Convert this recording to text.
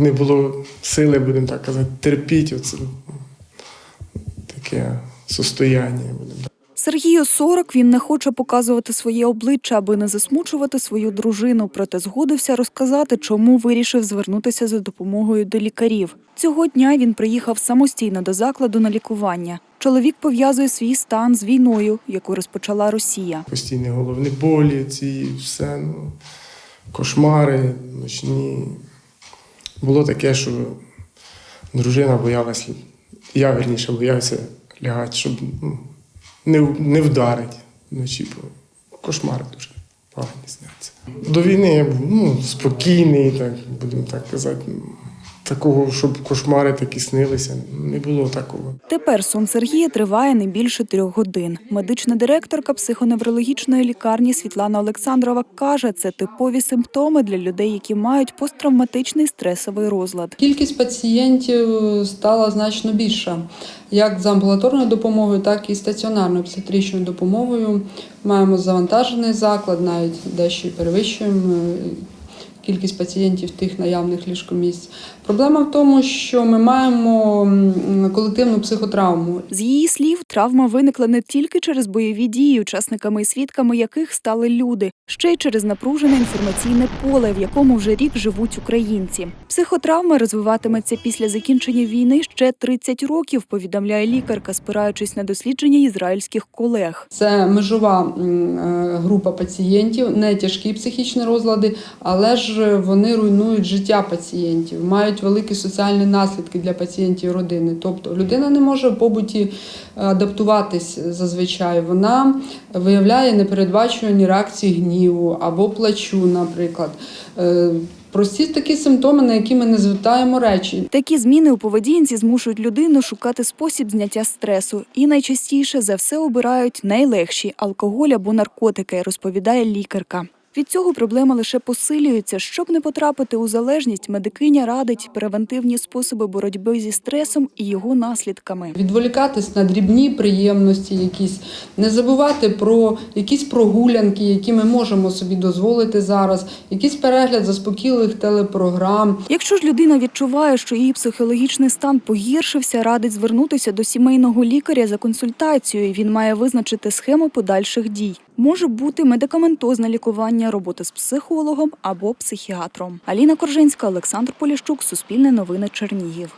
Не було сили, будемо так казати, терпіти оце таке состояння. Будемо так. Сергію 40, він не хоче показувати своє обличчя, аби не засмучувати свою дружину, проте згодився розказати, чому вирішив звернутися за допомогою до лікарів. Цього дня він приїхав самостійно до закладу на лікування. Чоловік пов'язує свій стан з війною, яку розпочала Росія. Постійні головні болі, ці все, ну, кошмари, ночні. Було таке, що дружина боялась, я верніше боявся лягати, щоб ну, не, не вдарить вночі. бо Кошмари дуже погані сняться. До війни я був ну, спокійний, так, будемо так казати. Такого, щоб кошмари такі снилися, не було такого. Тепер сон Сергія триває не більше трьох годин. Медична директорка психоневрологічної лікарні Світлана Олександрова каже, це типові симптоми для людей, які мають посттравматичний стресовий розлад. Кількість пацієнтів стала значно більша, як з амбулаторною допомогою, так і стаціонарною психіатричною допомогою. Маємо завантажений заклад, навіть дещо перевищуємо кількість пацієнтів тих наявних ліжкомісць. Проблема в тому, що ми маємо колективну психотравму. З її слів, травма виникла не тільки через бойові дії, учасниками і свідками яких стали люди, ще й через напружене інформаційне поле, в якому вже рік живуть українці. Психотравма розвиватиметься після закінчення війни ще 30 років, повідомляє лікарка, спираючись на дослідження ізраїльських колег. Це межова е, група пацієнтів, не тяжкі психічні розлади, але ж вони руйнують життя пацієнтів, мають великі соціальні наслідки для пацієнтів родини. Тобто людина не може в побуті адаптуватись зазвичай. Вона виявляє непередбачувані реакції гніву або плачу, наприклад. Е, Прості такі симптоми, на які ми не звертаємо речі. Такі зміни у поведінці змушують людину шукати спосіб зняття стресу, і найчастіше за все обирають найлегші алкоголь або наркотики, розповідає лікарка. Від цього проблема лише посилюється. Щоб не потрапити у залежність, медикиня радить превентивні способи боротьби зі стресом і його наслідками. Відволікатись на дрібні приємності, якісь не забувати про якісь прогулянки, які ми можемо собі дозволити зараз, якийсь перегляд заспокійливих телепрограм. Якщо ж людина відчуває, що її психологічний стан погіршився, радить звернутися до сімейного лікаря за консультацією. Він має визначити схему подальших дій. Може бути медикаментозне лікування, робота з психологом або психіатром. Аліна Коржинська, Олександр Поліщук, Суспільне новини Чернігів.